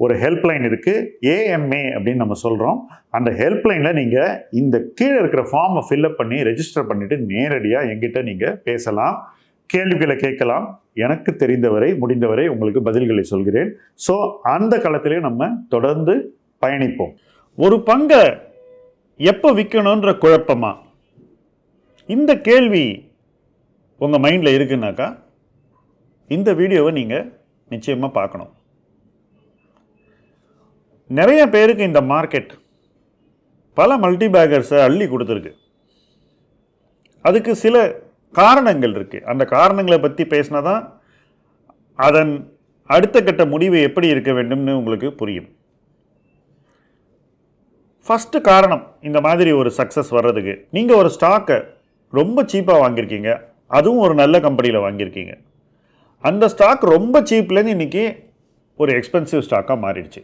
ஒரு ஹெல்ப்லைன் இருக்குது ஏஎம்ஏ அப்படின்னு நம்ம சொல்கிறோம் அந்த ஹெல்ப்லைனில் நீங்கள் இந்த கீழே இருக்கிற ஃபார்மை ஃபில்அப் பண்ணி ரெஜிஸ்டர் பண்ணிவிட்டு நேரடியாக எங்கிட்ட நீங்கள் பேசலாம். கேள்விகளை கேட்கலாம். எனக்கு தெரிந்தவரை முடிந்தவரை உங்களுக்கு பதில்களை சொல்கிறேன். ஸோ அந்த காலத்திலே நம்ம தொடர்ந்து பயணிப்போம். ஒரு பங்கை எப்போ விற்கணுன்ற குழப்பமா? இந்த கேள்வி உங்கள் மைண்டில் இருக்குன்னாக்கா இந்த வீடியோவை நீங்கள் நிச்சயமாக பார்க்கணும். நிறைய பேருக்கு இந்த மார்க்கெட் பல மல்டிபேகர்ஸை அள்ளி கொடுத்துருக்கு. அதுக்கு சில காரணங்கள் இருக்குது அந்த காரணங்களை பற்றி பேசினா தான் அதன் அடுத்த கட்ட முடிவு எப்படி இருக்க வேண்டும்னு உங்களுக்கு புரியும். ஃபஸ்ட்டு காரணம் இந்த மாதிரி ஒரு சக்ஸஸ் வர்றதுக்கு. நீங்கள் ஒரு ஸ்டாக்கை ரொம்ப சீப்பாக வாங்கியிருக்கீங்க. அதுவும் ஒரு நல்ல கம்பெனியில் வாங்கியிருக்கீங்க. அந்த ஸ்டாக் ரொம்ப சீப்லேருந்து இன்றைக்கி ஒரு எக்ஸ்பென்சிவ் ஸ்டாக்காக மாறிடுச்சு.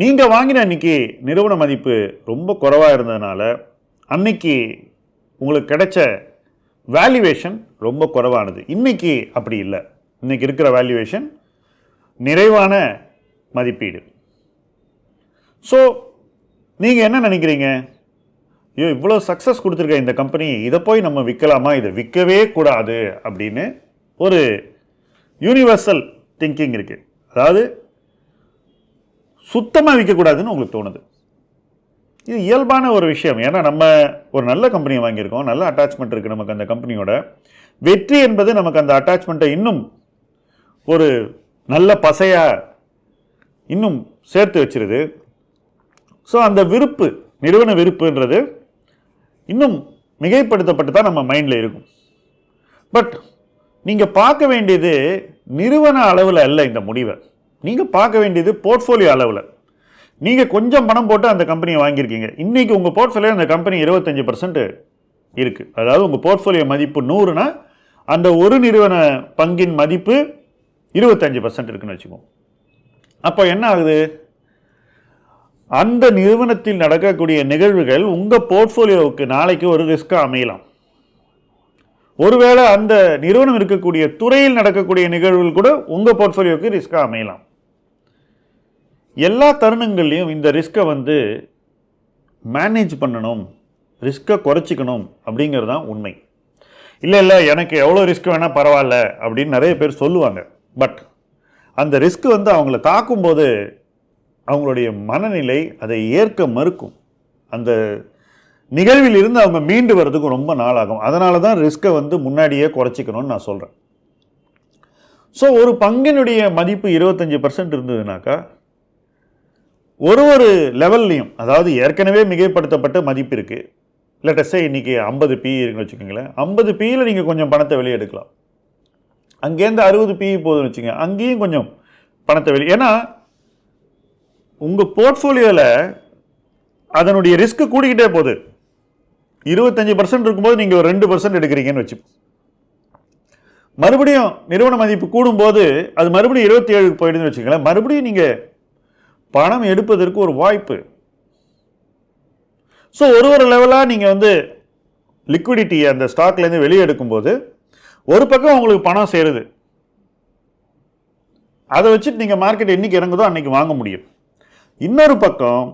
நீங்கள் வாங்கின அன்னைக்கு நிறுவன மதிப்பு ரொம்ப குறைவாக இருந்ததுனால அன்னைக்கு உங்களுக்கு கிடைச்ச வேல்யூவேஷன் ரொம்ப குறைவானது. இன்னைக்கு அப்படி இல்லை. இன்னைக்கு இருக்கிற வேல்யூவேஷன் நிறைவான மதிப்பீடு. ஸோ நீங்கள் என்ன நினைக்கிறீங்க? ஐயோ இவ்வளோ சக்ஸஸ் கொடுத்துருக்க இந்த கம்பெனி இதை போய் நம்ம விற்கலாமா இதை விற்கவே கூடாது அப்படின்னு ஒரு யூனிவர்சல் திங்கிங் இருக்குது அதாவது சுத்தமாக விற்கக்கூடாதுன்னு உங்களுக்கு தோணுது. இது இயல்பான ஒரு விஷயம். ஏன்னா நம்ம ஒரு நல்ல கம்பெனியை வாங்கியிருக்கோம். நல்ல அட்டாச்மெண்ட் இருக்குது நமக்கு அந்த கம்பெனியோட வெற்றி என்பது நமக்கு அந்த அட்டாச்மெண்ட்டை இன்னும் ஒரு நல்ல பசையாக இன்னும் சேர்த்து வச்சிருது. ஸோ அந்த விருப்பு நிறுவன விருப்புன்றது இன்னும் மிகைப்படுத்தப்பட்டு தான் நம்ம மைண்டில் இருக்கும். பட் நீங்கள் பார்க்க வேண்டியது நிறுவன அளவில் அல்ல இந்த முடிவை. நீங்கள் பார்க்க வேண்டியது போர்ட்ஃபோலியோ அளவில். நீங்கள் கொஞ்சம் பணம் போட்டு அந்த கம்பெனியை வாங்கியிருக்கீங்க. இன்றைக்கி உங்கள் போர்ட்ஃபோலியோ அந்த கம்பெனி இருபத்தஞ்சி பர்சன்ட் இருக்குது அதாவது உங்கள் போர்ட்ஃபோலியோ மதிப்பு நூறுனா அந்த ஒரு நிறுவன பங்கின் மதிப்பு இருபத்தஞ்சி பர்சன்ட் இருக்குன்னு வச்சுக்கோங்க. அப்போ என்ன ஆகுது? அந்த நிறுவனத்தில் நடக்கக்கூடிய நிகழ்வுகள் உங்கள் போர்ட்ஃபோலியோவுக்கு நாளைக்கு ஒரு ரிஸ்க்காக அமையலாம். ஒருவேளை அந்த நிறுவனம் இருக்கக்கூடிய துறையில் நடக்கக்கூடிய நிகழ்வுகள் கூட உங்கள் போர்ட்ஃபோலியோவுக்கு ரிஸ்க்காக அமையலாம். எல்லா தருணங்கள்லையும் இந்த ரிஸ்க்கை வந்து மேனேஜ் பண்ணணும் ரிஸ்க்கை குறைச்சிக்கணும் அப்படிங்கிறது தான் உண்மை. இல்லை இல்லை எனக்கு எவ்வளோ ரிஸ்க் வேணால் பரவாயில்ல அப்படின்னு நிறைய பேர் சொல்லுவாங்க. பட் அந்த ரிஸ்க் வந்து அவங்கள தாக்கும்போது அவங்களுடைய மனநிலை அதை ஏற்க மறுக்கும். அந்த நிகழ்வில் இருந்து அவங்க மீண்டு வர்றதுக்கு ரொம்ப நாள் ஆகும் அதனால தான் ரிஸ்க்கை வந்து முன்னாடியே குறைச்சிக்கணும்னு நான் சொல்கிறேன் ஸோ ஒரு பங்கினுடைய மதிப்பு இருபத்தஞ்சி பர்சன்ட் இருந்ததுனாக்கா ஒரு ஒரு லெவல்லையும் அதாவது ஏற்கனவே மிகைப்படுத்தப்பட்ட மதிப்பு இருக்குது லெட்டஸே இன்றைக்கி ஐம்பது பி இருக்குன்னு வச்சுக்கோங்களேன். ஐம்பது பியில் நீங்கள் கொஞ்சம் பணத்தை வெளியே எடுக்கலாம். அங்கேருந்து அறுபது பி போதும்னு வச்சுங்க அங்கேயும் கொஞ்சம் பணத்தை வெளியே ஏன்னா உங்கள் போர்ட்ஃபோலியோவில் அதனுடைய ரிஸ்க்கு கூடிக்கிட்டே போகுது. இருபத்தஞ்சி பர்சன்ட் இருக்கும்போது நீங்கள் ஒரு ரெண்டு பர்சன்ட் எடுக்கிறீங்கன்னு வச்சு மறுபடியும் நிறுவன மதிப்பு கூடும்போது அது மறுபடியும் இருபத்தி ஏழுக்கு போயிடுதுன்னு வச்சுக்கோங்களேன். மறுபடியும் நீங்கள் பணம் எடுப்பதற்கு ஒரு வாய்ப்பு. ஸோ ஒரு ஒரு லெவலாக நீங்கள் வந்து லிக்விடிட்டி அந்த ஸ்டாக்லேருந்து வெளியே எடுக்கும்போது ஒரு பக்கம் உங்களுக்கு பணம் சேருது. அதை வச்சுட்டு நீங்கள் மார்க்கெட் என்னைக்கு இறங்குதோ அன்றைக்கி வாங்க முடியும். இன்னொரு பக்கம்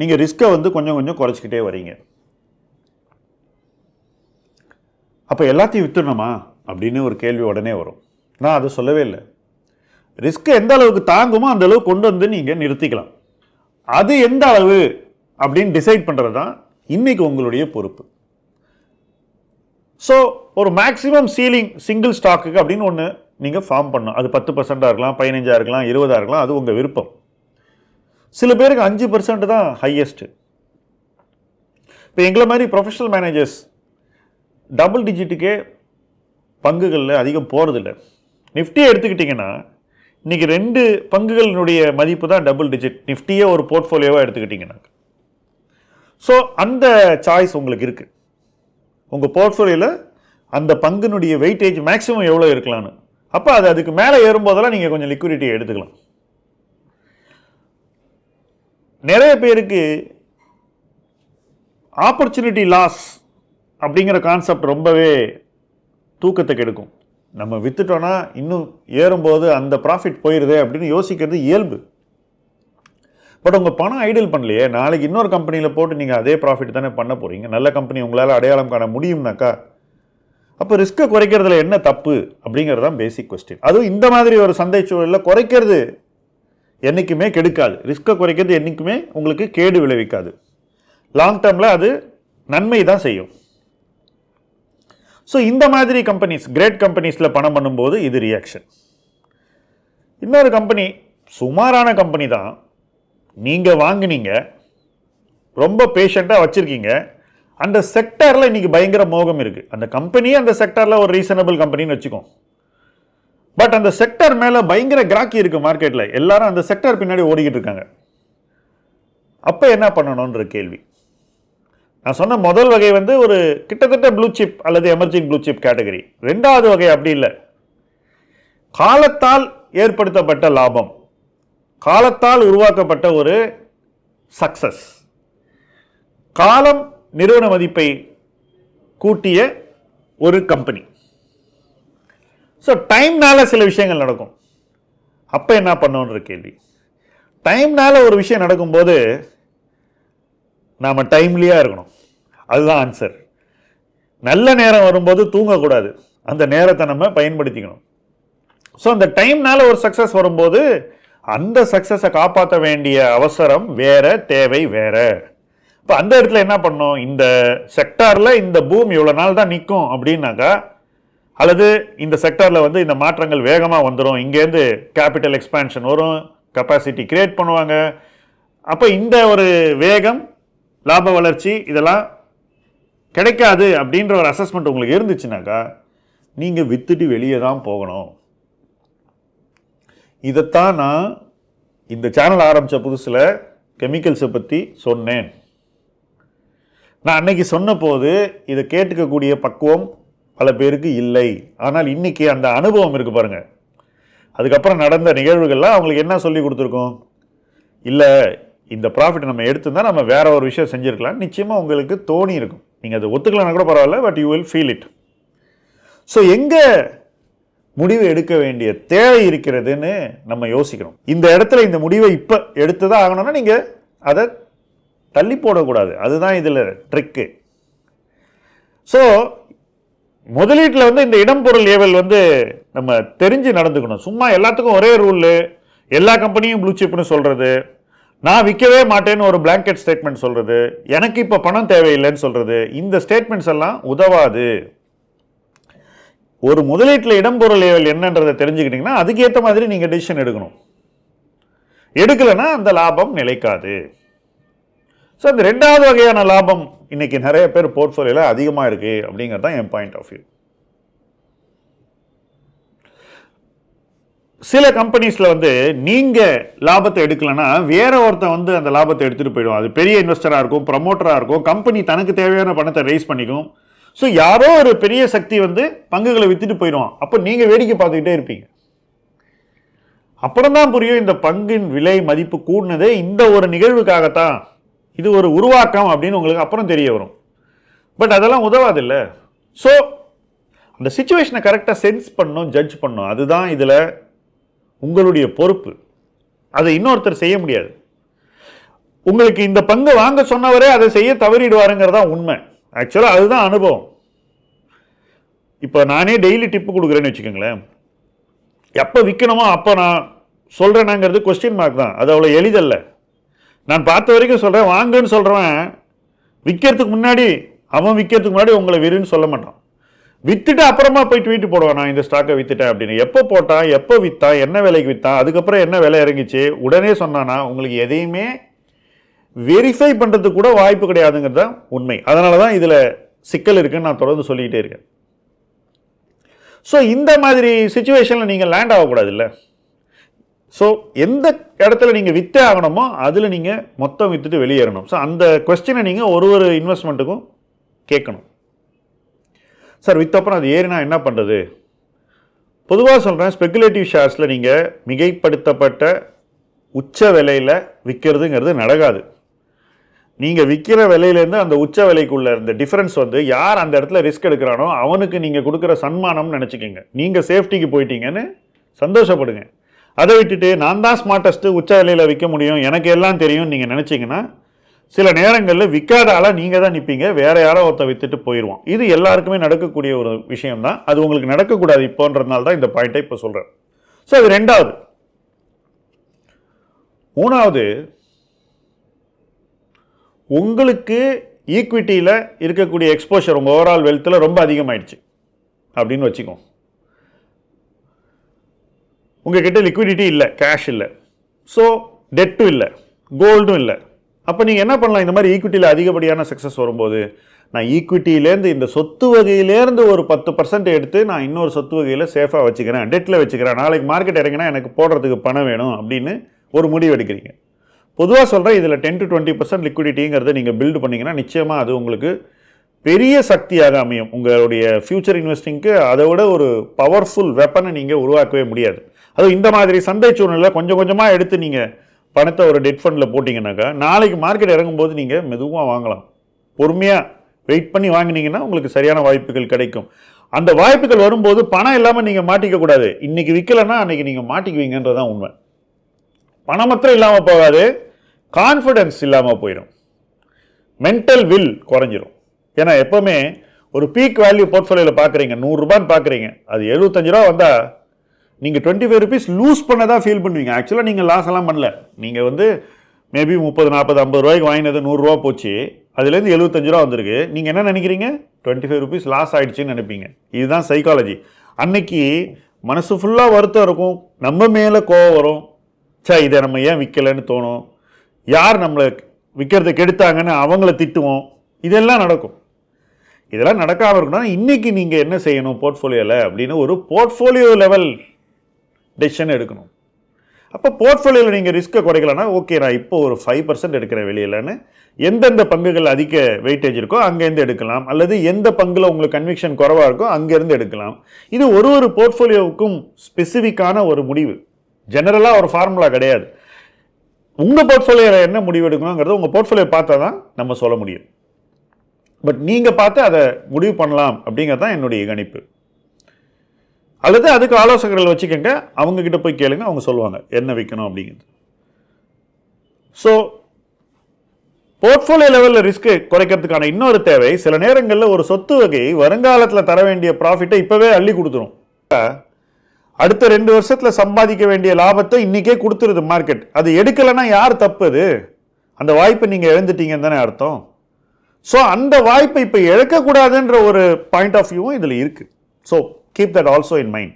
நீங்கள் ரிஸ்க்கை வந்து கொஞ்சம் கொஞ்சம் குறைச்சிக்கிட்டே வரீங்க. அப்போ எல்லாத்தையும் வித்துடணுமா? அப்படின்னு ஒரு கேள்வி உடனே வரும். நான் அதை சொல்லவே இல்லை. ரிஸ்க்கை எந்த அளவுக்கு தாங்குமோ அந்த அளவுக்கு கொண்டு வந்து நீங்கள் நிறுத்திக்கலாம். அது எந்த அளவு அப்படின்னு டிசைட் பண்ணுறது தான் இன்னைக்கு உங்களுடைய பொறுப்பு. ஸோ ஒரு மேக்ஸிமம் சீலிங் சிங்கிள் ஸ்டாக்குக்கு அப்படின்னு ஒன்று நீங்கள் ஃபார்ம் பண்ணணும். அது பத்து பர்சண்ட்டாக இருக்கலாம் பதினஞ்சாக இருக்கலாம் இருபதாக இருக்கலாம் அது உங்கள் விருப்பம். சில பேருக்கு அஞ்சு பர்சன்ட் தான் ஹையஸ்ட்டு இப்போ எங்களை மாதிரி ப்ரொஃபஷனல் மேனேஜர்ஸ் டபுள் டிஜிட்டுக்கே பங்குகளில் அதிகம் போகிறதில்ல நிஃப்டியை எடுத்துக்கிட்டிங்கன்னா இன்றைக்கி ரெண்டு பங்குகளினுடைய மதிப்பு தான் டபுள் டிஜிட் நிஃப்டியே ஒரு போர்ட்ஃபோலியோவாக எடுத்துக்கிட்டிங்கன்னா ஸோ அந்த சாய்ஸ் உங்களுக்கு இருக்குது உங்கள் போர்ட்ஃபோலியோவில் அந்த பங்கினுடைய வெயிட்டேஜ் மேக்ஸிமம் எவ்வளோ இருக்கலான்னு அப்போ அது அதுக்கு மேலே ஏறும்போதெல்லாம் நீங்கள் கொஞ்சம் லிக்விடிட்டியை எடுத்துக்கலாம். நிறைய பேருக்கு ஆப்பர்ச்சுனிட்டி லாஸ் அப்படிங்கிற கான்செப்ட் ரொம்பவே தூக்கத்தை கெடுக்கும். நம்ம விற்றுட்டோன்னா இன்னும் ஏறும்போது அந்த ப்ராஃபிட் போயிடுதே அப்படின்னு யோசிக்கிறது இயல்பு. பட் உங்கள் பணம் ஐடியல் பண்ணலையே நாளைக்கு இன்னொரு கம்பெனியில் போட்டு நீங்கள் அதே ப்ராஃபிட் தானே பண்ண போகிறீங்க நல்ல கம்பெனி உங்களால் அடையாளம் காண முடியும்னாக்கா அப்போ ரிஸ்க்கை குறைக்கிறதுல என்ன தப்பு அப்படிங்கிறது தான் பேசிக் கொஸ்டின் அதுவும் இந்த மாதிரி ஒரு சந்தை சூழலில் குறைக்கிறது என்றைக்குமே கெடுக்காது. ரிஸ்க்கை குறைக்கிறது என்றைக்குமே உங்களுக்கு கேடு விளைவிக்காது. லாங் டேர்மில் அது நன்மை தான் செய்யும். ஸோ இந்த மாதிரி கம்பெனிஸ் கிரேட் கம்பெனிஸில் பணம் பண்ணும்போது இது ரியாக்ஷன் இன்னொரு கம்பெனி சுமாரான கம்பெனி தான். நீங்கள் வாங்குனீங்க ரொம்ப பேஷண்ட்டாக வச்சுருக்கீங்க. அந்த செக்டாரில் இன்றைக்கி பயங்கர மோகம் இருக்குது அந்த கம்பெனியே அந்த செக்டாரில் ஒரு ரீசனபிள் கம்பெனின்னு வச்சுக்கோம் பட் அந்த செக்டர் மேலே பயங்கர கிராக்கி இருக்குது மார்க்கெட்டில் எல்லாரும் அந்த செக்டர் பின்னாடி ஓடிக்கிட்டு இருக்காங்க. அப்போ என்ன பண்ணணுன்ற கேள்வி. நான் சொன்ன முதல் வகை வந்து ஒரு கிட்டத்தட்ட ப்ளூ சிப் அல்லது எமர்ஜிங் ப்ளூ சிப் கேட்டகரி ரெண்டாவது வகை அப்படி இல்லை. காலத்தால் ஏற்படுத்தப்பட்ட லாபம். காலத்தால் உருவாக்கப்பட்ட ஒரு சக்சஸ் காலம் நிறுவன மதிப்பை கூட்டிய ஒரு கம்பெனி ஸோ டைம்னால சில விஷயங்கள் நடக்கும். அப்போ என்ன பண்ணணுன்ற கேள்வி. டைம்னால ஒரு விஷயம் நடக்கும்போது நாம் டைம்லியாக இருக்கணும். அதுதான் ஆன்சர் நல்ல நேரம் வரும்போது தூங்கக்கூடாது. அந்த நேரத்தை நம்ம பயன்படுத்திக்கணும். ஸோ அந்த டைம்னால ஒரு சக்ஸஸ் வரும்போது அந்த சக்ஸஸை காப்பாற்ற வேண்டிய அவசரம் வேற தேவை வேற. இப்போ அந்த இடத்துல என்ன பண்ணணும்? இந்த செக்டாரில் இந்த பூமி இவ்வளோ நாள் தான் நிற்கும் அப்படின்னாக்கா அல்லது இந்த செக்டாரில் வந்து இந்த மாற்றங்கள் வேகமாக வந்துடும் இங்கேருந்து கேபிட்டல் எக்ஸ்பான்ஷன் வரும் கெப்பாசிட்டி கிரியேட் பண்ணுவாங்க. அப்போ இந்த ஒரு வேகம் லாப வளர்ச்சி இதெல்லாம் கிடைக்காது அப்படின்ற ஒரு அசஸ்மெண்ட் உங்களுக்கு இருந்துச்சுனாக்கா நீங்கள் வித்துட்டு வெளியே தான் போகணும். இதைத்தான் நான் இந்த சேனல் ஆரம்பித்த புதுசில் கெமிக்கல்ஸை பற்றி சொன்னேன். நான் அன்னைக்கு சொன்னபோது இதை கேட்டுக்கக்கூடிய பக்குவம் பல பேருக்கு இல்லை. ஆனால் இன்னைக்கு அந்த அனுபவம் இருக்குது பாருங்கள் அதுக்கப்புறம் நடந்த நிகழ்வுகள்லாம் அவங்களுக்கு என்ன சொல்லி கொடுத்துருக்கோம்? இல்லை இந்த ப்ராஃபிட் நம்ம எடுத்திருந்தா நம்ம வேற ஒரு விஷயம் செஞ்சுருக்கலாம். நிச்சயமாக உங்களுக்கு தோணி இருக்கும். நீங்கள் அதை ஒத்துக்கலன்னா கூட பரவாயில்ல but you will feel it so எங்கே முடிவு எடுக்க வேண்டிய தேவை இருக்கிறதுன்னு நம்ம யோசிக்கணும். இந்த இடத்துல இந்த முடிவை இப்போ எடுத்து தான் ஆகணும்னா நீங்கள் அதை தள்ளி போடக்கூடாது. அதுதான் இதில் ட்ரிக்கு ஸோ முதலீட்டில் வந்து இந்த இடம் பொருள் ஏவல் வந்து நம்ம தெரிஞ்சு நடந்துக்கணும். சும்மா எல்லாத்துக்கும் ஒரே ரூலு எல்லா கம்பெனியும் ப்ளூ சிப்னு சொல்கிறது நான் விற்கவே மாட்டேன்னு ஒரு பிளாங்கெட் ஸ்டேட்மெண்ட் சொல்கிறது எனக்கு இப்போ பணம் தேவையில்லைன்னு சொல்கிறது இந்த ஸ்டேட்மெண்ட்ஸ் எல்லாம் உதவாது. ஒரு முதலீட்டில் இடம்பொருள் ஏவல் என்னன்றதை தெரிஞ்சுக்கிட்டீங்கன்னா அதுக்கேற்ற மாதிரி நீங்கள் டிசிஷன் எடுக்கணும். எடுக்கலைன்னா அந்த லாபம் நிலைக்காது. ஸோ அந்த ரெண்டாவது வகையான லாபம் இன்னைக்கு நிறைய பேர் போர்ட்ஃபோலியோவில் அதிகமாக இருக்குது அப்படிங்கிறது தான் என் பாயிண்ட் ஆஃப் வியூ சில கம்பெனிஸில் வந்து நீங்கள் லாபத்தை எடுக்கலைன்னா வேற ஒருத்தன் வந்து அந்த லாபத்தை எடுத்துகிட்டு போயிடும் அது பெரிய இன்வெஸ்டராக இருக்கும் ப்ரமோட்டராக இருக்கும் கம்பெனி தனக்கு தேவையான பணத்தை ரைஸ் பண்ணிக்கும். ஸோ யாரோ ஒரு பெரிய சக்தி வந்து பங்குகளை விற்றுட்டு போயிடுவான். அப்போ நீங்கள் வேடிக்கை பார்த்துக்கிட்டே இருப்பீங்க. அப்புறம் தான் புரியும் இந்த பங்கின் விலை மதிப்பு கூடினதே இந்த ஒரு நிகழ்வுக்காகத்தான். இது ஒரு உருவாக்கம் அப்படின்னு உங்களுக்கு அப்புறம் தெரிய வரும். பட் அதெல்லாம் உதவாதில்ல. ஸோ அந்த சுச்சுவேஷனை கரெக்டாக சென்ஸ் பண்ணும் ஜட்ஜ் பண்ணும் அதுதான் இதில் உங்களுடைய பொறுப்பு. அதை இன்னொருத்தர் செய்ய முடியாது. உங்களுக்கு இந்த பங்கு வாங்க சொன்னவரே அதை செய்ய தவறிடுவாருங்கிறதா உண்மை. ஆக்சுவலாக அதுதான் அனுபவம். இப்போ நானே டெய்லி டிப்பு கொடுக்குறேன்னு வச்சுக்கோங்களேன். எப்போ விற்கணுமோ அப்போ நான் சொல்கிறேனாங்கிறது கொஸ்டின் மார்க் தான். அது அவ்வளோ எளிதல்ல. நான் பார்த்த வரைக்கும் சொல்கிறேன் வாங்குன்னு சொல்கிறவன் விற்கிறதுக்கு முன்னாடி அவன் விற்கிறதுக்கு முன்னாடி உங்களை விருன்னு சொல்ல மாட்டான். வித்துட்டு அப்புறமா போய் ட்வீட் போடுவான் நான் இந்த ஸ்டாக்கை வித்துட்டேன் அப்படின்னு. எப்போ போட்டான் எப்போ வித்தான் என்ன விலைக்கு வித்தான் அதுக்கப்புறம் என்ன விலை இறங்கிச்சு உடனே சொன்னானா உங்களுக்கு எதையுமே வெரிஃபை பண்ணுறதுக்கு கூட வாய்ப்பு கிடையாதுங்கிறது தான் உண்மை. அதனால தான் இதில் சிக்கல் இருக்குன்னு நான் தொடர்ந்து சொல்லிக்கிட்டே இருக்கேன். ஸோ இந்த மாதிரி சுச்சுவேஷனில் நீங்கள் லேண்ட் ஆகக்கூடாது இல்லை ஸோ எந்த இடத்துல நீங்கள் வித்தே ஆகணுமோ அதில் நீங்கள் மொத்தம் வித்துட்டு வெளியேறணும். ஸோ அந்த கொஸ்டினை நீங்கள் ஒரு ஒரு இன்வெஸ்ட்மெண்ட்டுக்கும் கேட்கணும். சார் வித்தப்புறம் அது ஏறினா என்ன பண்ணுறது பொதுவாக சொல்கிறேன் ஸ்பெகுலேட்டிவ் ஷேர்ஸில் நீங்கள் மிகைப்படுத்தப்பட்ட உச்ச விலையில் விற்கிறதுங்கிறது நடக்காது. நீங்கள் விற்கிற விலையிலேருந்து அந்த உச்ச விலைக்குள்ளே இருந்த டிஃப்ரென்ஸ் வந்து யார் அந்த இடத்துல ரிஸ்க் எடுக்கிறானோ அவனுக்கு நீங்கள் கொடுக்குற சன்மானம்னு நினச்சிக்கோங்க. நீங்கள் சேஃப்டிக்கு போயிட்டீங்கன்னு சந்தோஷப்படுங்க. அதை விட்டுட்டு நான் தான் ஸ்மார்ட்டஸ்ட்டு உச்ச விலையில் விற்க முடியும் எனக்கு எல்லாம் தெரியும் நீங்கள் நினச்சிங்கன்னா சில நேரங்களில் விற்காத ஆளாக நீங்கள் தான் நிற்பீங்க வேற யாரோ ஒருத்த வித்துட்டு போயிடுவோம் இது எல்லாருக்குமே நடக்கக்கூடிய ஒரு விஷயம் தான் அது உங்களுக்கு நடக்கக்கூடாது இப்போன்றதுனால தான் இந்த பாயிண்ட்டை இப்போ சொல்கிறேன் ஸோ அது ரெண்டாவது. மூணாவது உங்களுக்கு ஈக்விட்டியில் இருக்கக்கூடிய எக்ஸ்போஷர் உங்கள் ஓவரால் வெல்த்தில் ரொம்ப அதிகமாயிடுச்சு. அப்படின்னு வச்சுக்கோ. உங்ககிட்ட லிக்விடிட்டி இல்லை கேஷ் இல்லை. ஸோ டெட்டும் இல்லை கோல்டும் இல்லை. அப்போ நீங்கள் என்ன பண்ணலாம்? இந்த மாதிரி ஈக்விட்டியில் அதிகப்படியான சக்ஸஸ் வரும்போது நான் ஈக்விட்டியிலேருந்து இந்த சொத்து வகையிலேருந்து ஒரு பத்து பர்சன்ட் எடுத்து நான் இன்னொரு சொத்து வகையில் சேஃபாக வச்சுக்கிறேன் டெட்டில் வச்சுக்கிறேன். நாளைக்கு மார்க்கெட் இறங்கினா எனக்கு போடுறதுக்கு பணம் வேணும் அப்படின்னு ஒரு முடிவு எடுக்கிறீங்க. பொதுவாக சொல்கிறேன் இதில் டென் டு டுவெண்ட்டி பர்சன்ட் லிக்விடிட்டிங்கிறத நீங்கள் பில்டு பண்ணீங்கன்னா நிச்சயமாக அது உங்களுக்கு பெரிய சக்தியாக அமையும். உங்களுடைய ஃப்யூச்சர் இன்வெஸ்டிங்க்கு அதை விட ஒரு பவர்ஃபுல் வெப்பனை நீங்கள் உருவாக்கவே முடியாது. அதுவும் இந்த மாதிரி சந்தை சூழ்நிலை கொஞ்சம் கொஞ்சமாக எடுத்து நீங்கள் பணத்தை ஒரு டெட் ஃபண்டில் போட்டிங்கனாக்கா நாளைக்கு மார்க்கெட் இறங்கும்போது நீங்கள் மெதுவாக வாங்கலாம். பொறுமையாக வெயிட் பண்ணி வாங்கினீங்கன்னா உங்களுக்கு சரியான வாய்ப்புகள் கிடைக்கும். அந்த வாய்ப்புகள் வரும்போது பணம் இல்லாமல் நீங்கள் மாட்டிக்க கூடாது. விற்கலைன்னா அன்னைக்கு நீங்கள் மாட்டிக்குவீங்கன்றதான் உண்மை. பணம் மாத்திரம் இல்லாமல் போகாது கான்ஃபிடென்ஸ் இல்லாமல் போயிடும் மென்டல் வில் குறைஞ்சிரும். ஏன்னா எப்போவுமே ஒரு பீக் வேல்யூ போர்ட்ஃபோலியோவில் பார்க்குறீங்க நூறுரூபான்னு பார்க்குறீங்க அது எழுபத்தஞ்சு ரூபா வந்தால் நீங்கள் டுவெண்ட்டி ஃபைவ் ருபீஸ் லூஸ் பண்ணதா ஃபீல் பண்ணுவீங்க. ஆக்சுவலாக நீங்கள் லாஸ் எல்லாம் பண்ணல. நீங்கள் வந்து மேபி முப்பது நாற்பது ஐம்பது ரூபாய்க்கு வாங்கினது நூறுரூவா போச்சு. அதுலேருந்து எழுபத்தஞ்சு ரூபா வந்திருக்கு. நீங்கள் என்ன நினைக்கிறீங்க? டுவெண்ட்டி ஃபைவ் ருபீஸ் லாஸ் ஆகிடுச்சின்னு நினைப்பீங்க. இதுதான் சைக்காலஜி அன்னைக்கு மனசு ஃபுல்லாக வருத்தம் இருக்கும். நம்ம மேலே கோவம் வரும். சே இதை நம்ம ஏன் விற்கலைன்னு தோணும். யார் நம்மளை விற்கிறத கெடுத்தாங்கன்னு அவங்கள திட்டுவோம். இதெல்லாம் நடக்கும். இதெல்லாம் நடக்காமல் இருக்கணும்னா இன்றைக்கி நீங்கள் என்ன செய்யணும்? போர்ட்ஃபோலியோவில் அப்படின்னு ஒரு போர்ட்ஃபோலியோ லெவல் டெசிஷன் எடுக்கணும். அப்போ போர்ட்ஃபோலியோவில் நீங்கள் ரிஸ்க்கை குறைக்கலன்னா ஓகே நான் இப்போ ஒரு ஃபைவ் பர்சன்ட் எடுக்கிறேன் வெளியிலன்னு எந்தெந்த பங்குகள் அதிக வெயிட்டேஜ் இருக்கோ அங்கேருந்து எடுக்கலாம். அல்லது எந்த பங்கில் உங்களுக்கு கன்விக்ஷன் குறைவாக இருக்கோ அங்கேருந்து எடுக்கலாம். இது ஒரு ஒரு போர்ட்ஃபோலியோவுக்கும் ஸ்பெசிஃபிக்கான ஒரு முடிவு. ஜெனரலாக ஒரு ஃபார்முலா கிடையாது. உங்கள் போர்ட்ஃபோலியோவில் என்ன முடிவு எடுக்கணுங்கிறத உங்கள் போர்ட்ஃபோலியோ பார்த்தா தான் நம்ம சொல்ல முடியும். பட் நீங்கள் பார்த்து அதை முடிவு பண்ணலாம் அப்படிங்கிறது தான் என்னுடைய கணிப்பு. அல்லது அதுக்கு ஆலோசகர்கள் வச்சுக்கோங்க அவங்கக்கிட்ட போய் கேளுங்க அவங்க சொல்லுவாங்க என்ன விற்கணும் அப்படிங்கிறது. ஸோ போர்ட்ஃபோலியோ லெவலில் ரிஸ்க்கு குறைக்கிறதுக்கான இன்னொரு தேவை சில நேரங்களில் ஒரு சொத்து வகை வருங்காலத்தில் தர வேண்டிய ப்ராஃபிட்டை இப்போவே அள்ளி கொடுத்துரும். அடுத்த ரெண்டு வருஷத்தில் சம்பாதிக்க வேண்டிய லாபத்தை இன்றைக்கே கொடுத்துருது மார்க்கெட் அது எடுக்கலைன்னா யார் தப்பு அது? அந்த வாய்ப்பை நீங்கள் இழந்துட்டீங்கன்னு தானே அர்த்தம். ஸோ அந்த வாய்ப்பை இப்போ இழக்கக்கூடாதுன்ற ஒரு பாயிண்ட் ஆஃப் வியூவும் இதில் இருக்குது so keep that also in mind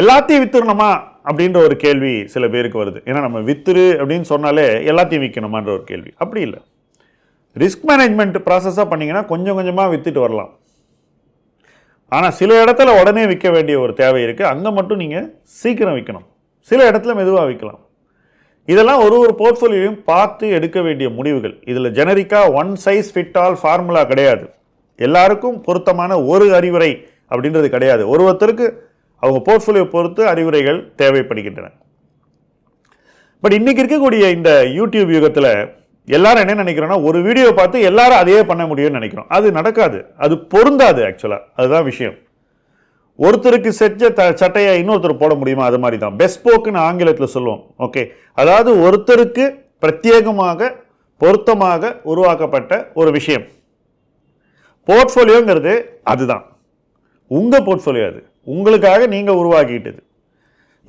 எல்லாத்தையும் வித்துடணுமா அப்படின்ற ஒரு கேள்வி சில பேருக்கு வருது. ஏன்னா நம்ம வித்துரு அப்படின்னு சொன்னாலே எல்லாத்தையும் விற்கணுமான்ற ஒரு கேள்வி. அப்படி இல்லை. ரிஸ்க் மேனேஜ்மெண்ட் ப்ராசஸாக பண்ணிங்கன்னா கொஞ்சம் கொஞ்சமாக வித்துட்டு வரலாம். ஆனால் சில இடத்துல உடனே விற்க வேண்டிய ஒரு தேவை இருக்குது அங்கே மட்டும் நீங்கள் சீக்கிரம் விற்கணும் சில இடத்துல மெதுவாக விற்கலாம் இதெல்லாம் ஒரு ஒரு போர்ட்ஃபோலியோவையும் பார்த்து எடுக்க வேண்டிய முடிவுகள். இதில் ஜெனரிக்காக one size fit all formula கிடையாது. எல்லாருக்கும் பொருத்தமான ஒரு அறிவுரை அப்படின்றது கிடையாது. ஒரு ஒருத்தருக்கு அவங்க போர்ட்ஃபோலியோ பொறுத்து அறிவுரைகள் தேவைப்படுகின்றன. பட் இன்னைக்கு இருக்கக்கூடிய இந்த யூடியூப் யுகத்தில் எல்லாரும் என்ன நினைக்கிறோன்னா ஒரு வீடியோ பார்த்து எல்லாரும் அதையே பண்ண முடியும்னு நினைக்கிறோம். அது நடக்காது. அது பொருந்தாது ஆக்சுவலாக அதுதான் விஷயம். ஒருத்தருக்கு செஞ்ச த சட்டையை இன்னொருத்தர் போட முடியுமா? அது மாதிரி தான் பெஸ்ட் போக்குன்னு ஆங்கிலத்தில் சொல்லுவோம். ஓகே அதாவது ஒருத்தருக்கு பிரத்யேகமாக பொருத்தமாக உருவாக்கப்பட்ட ஒரு விஷயம். போர்ட்ஃபோலியோங்கிறது அதுதான். உங்கள் போர்ட்ஃபோலியோ அது. உங்களுக்காக நீங்கள் உருவாக்கிட்டது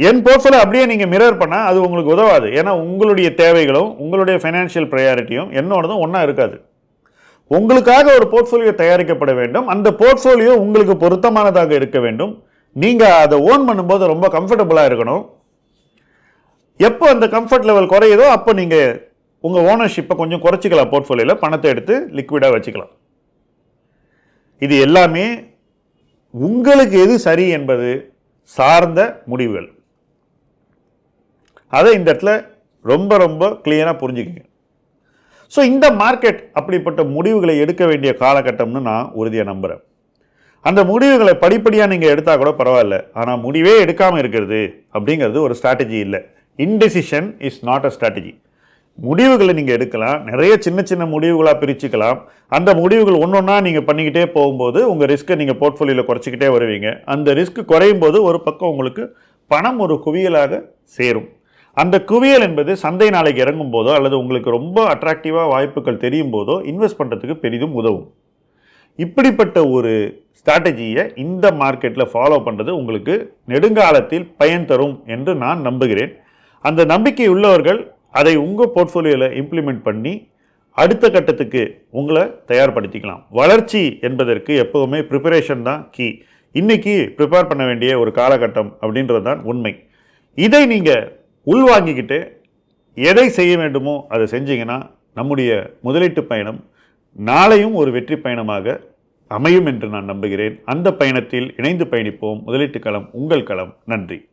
என் போர்ட்ஃபோலியோ அப்படியே நீங்கள் மிரர் பண்ணால் அது உங்களுக்கு உதவாது. ஏன்னா உங்களுடைய தேவைகளும் உங்களுடைய ஃபைனான்ஷியல் ப்ரையாரிட்டியும் என்னோடதும் ஒன்றா இருக்காது. உங்களுக்காக ஒரு போர்ட்ஃபோலியோ தயாரிக்கப்பட வேண்டும். அந்த போர்ட்ஃபோலியோ உங்களுக்கு பொருத்தமானதாக இருக்க வேண்டும். நீங்கள் அதை ஓன் பண்ணும்போது ரொம்ப கம்ஃபர்டபுளாக இருக்கணும். எப்போ அந்த கம்ஃபர்ட் லெவல் குறையுதோ அப்போ நீங்கள் உங்கள் ஓனர்ஷிப்பை கொஞ்சம் குறைச்சிக்கலாம். போர்ட்ஃபோலியோவில் பணத்தை எடுத்து லிக்விடாக வச்சுக்கலாம். இது எல்லாமே உங்களுக்கு எது சரி என்பது சார்ந்த முடிவுகள். அதை இந்த இடத்துல ரொம்ப ரொம்ப கிளியராக புரிஞ்சுக்கங்க. ஸோ இந்த மார்க்கெட் அப்படிப்பட்ட முடிவுகளை எடுக்க வேண்டிய காலகட்டம்னு நான் உறுதியாக நம்புகிறேன் அந்த முடிவுகளை படிப்படியாக நீங்கள் எடுத்தால் கூட பரவாயில்ல. ஆனால் முடிவே எடுக்காமல் இருக்கிறது அப்படிங்கிறது ஒரு ஸ்ட்ராட்டஜி இல்லை. Indecision is not a strategy முடிவுகளை நீங்கள் எடுக்கலாம். நிறைய சின்ன சின்ன முடிவுகளாக பிரிச்சுக்கலாம். அந்த முடிவுகள் ஒன்றொன்னா நீங்கள் பண்ணிக்கிட்டே போகும்போது உங்கள் ரிஸ்க்கை நீங்கள் போர்ட்ஃபோலியோவில் குறைச்சிக்கிட்டே வருவீங்க. அந்த ரிஸ்க் குறையும் போது ஒரு பக்கம் உங்களுக்கு பணம் ஒரு குவியலாக சேரும். அந்த குவியல் என்பது சந்தை நாளைக்கு இறங்கும் போதோ அல்லது உங்களுக்கு ரொம்ப அட்ராக்டிவாக வாய்ப்புகள் தெரியும் போதோ இன்வெஸ்ட் பண்ணுறதுக்கு பெரிதும் உதவும். இப்படிப்பட்ட ஒரு ஸ்ட்ராட்டஜியை இந்த மார்க்கெட்டில் ஃபாலோ பண்ணுறது உங்களுக்கு நெடுங்காலத்தில் பயன் தரும் என்று நான் நம்புகிறேன். அந்த நம்பிக்கை உள்ளவர்கள் அதை உங்கள் போர்ட்ஃபோலியோவில் இம்ப்ளிமெண்ட் பண்ணி அடுத்த கட்டத்துக்கு உங்களை தயார்படுத்திக்கலாம். வளர்ச்சி என்பதற்கு எப்போவுமே ப்ரிப்பரேஷன் தான் கீ இன்னைக்கு ப்ரிப்பேர் பண்ண வேண்டிய ஒரு காலகட்டம் அப்படின்றது தான் உண்மை. இதை நீங்கள் உள்வாங்கிக்கிட்டு எதை செய்ய வேண்டுமோ அதை செஞ்சீங்கன்னா நம்முடைய முதலீட்டு பயணம் நாளையும் ஒரு வெற்றி பயணமாக அமையும் என்று நான் நம்புகிறேன். அந்த பயணத்தில் இணைந்து பயணிப்போம். முதலீட்டு களம் உங்கள் களம். நன்றி.